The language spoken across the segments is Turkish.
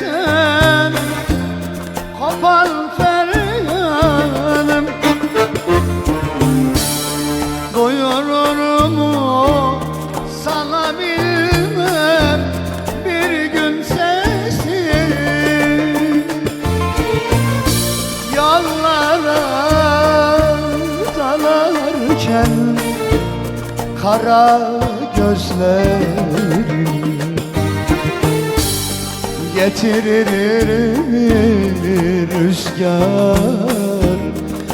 Yürekten kopan feryadım sana bilmem bir gün sesi Yollara dalarken kara gözlerim Getirir rüzgar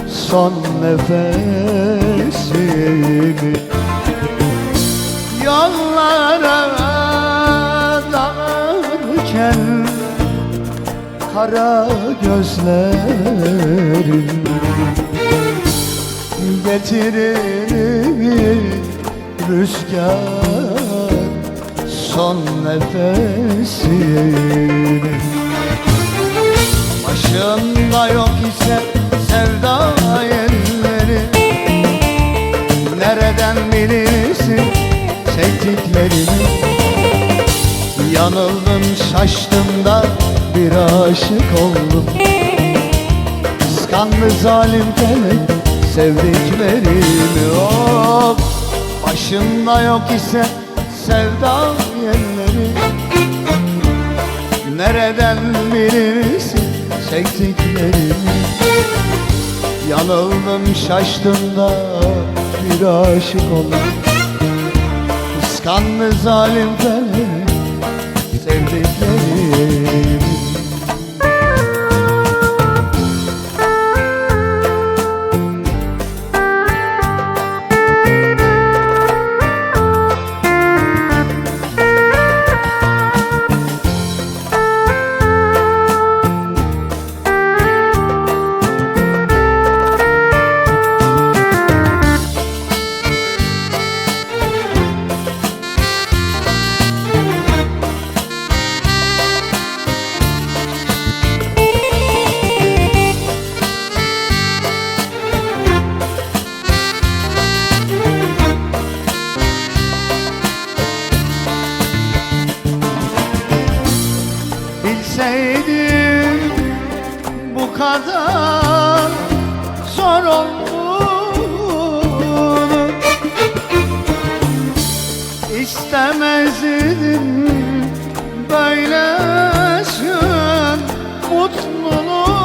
son nefesimi. Yollara dalarken kara gözlerim Getirir rüzgar son nefesini Başında yok ise sevda elleri. Nereden bilirsin çektiklerimi Yanıldım şaştım da bir aşık oldum. Kıskandı zalim felek sevdiklerimi. Of başında yok ise sevda yerleri Nereden bilirsin çektiklerimi Yanıldım şaştım da bir aşık oldum. Kıskandı zalim felek sevdiklerimi Bilseydim bu kadar zor olduğunu İstemezdim böyle mutluluğunu.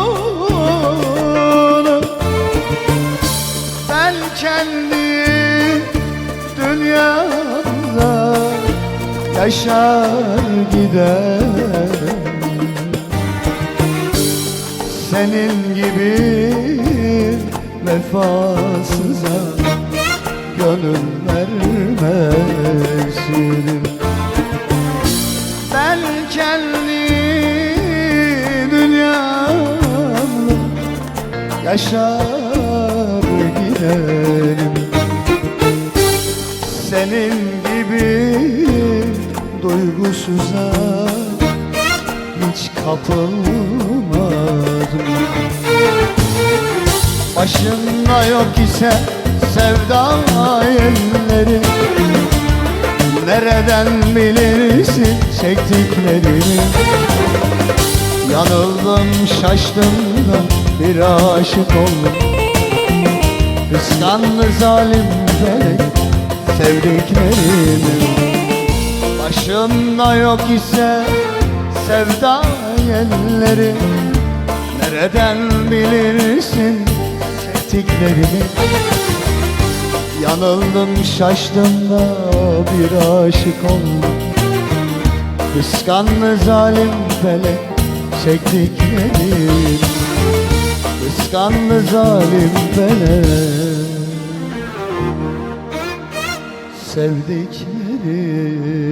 Ben kendi dünyamda yaşar giderim senin gibi vefasıza gönül vermezdim Ben kendi dünyamda yaşar giderim. Senin gibi duygusuza hiç kapılmadım Başında yok ise sevda elleri Nereden bilirsin çektiklerimi Yanıldım şaştım da bir aşık oldum. Kıskandı zalim felek sevdiklerimi. Başında yok ise sevda elleri Nereden bilirsin sevdiklerimi? Yanıldım şaştım da bir aşık oldum. Kıskandı zalim felek çektiklerimi. Kıskandı zalim felek Sevdiklerimi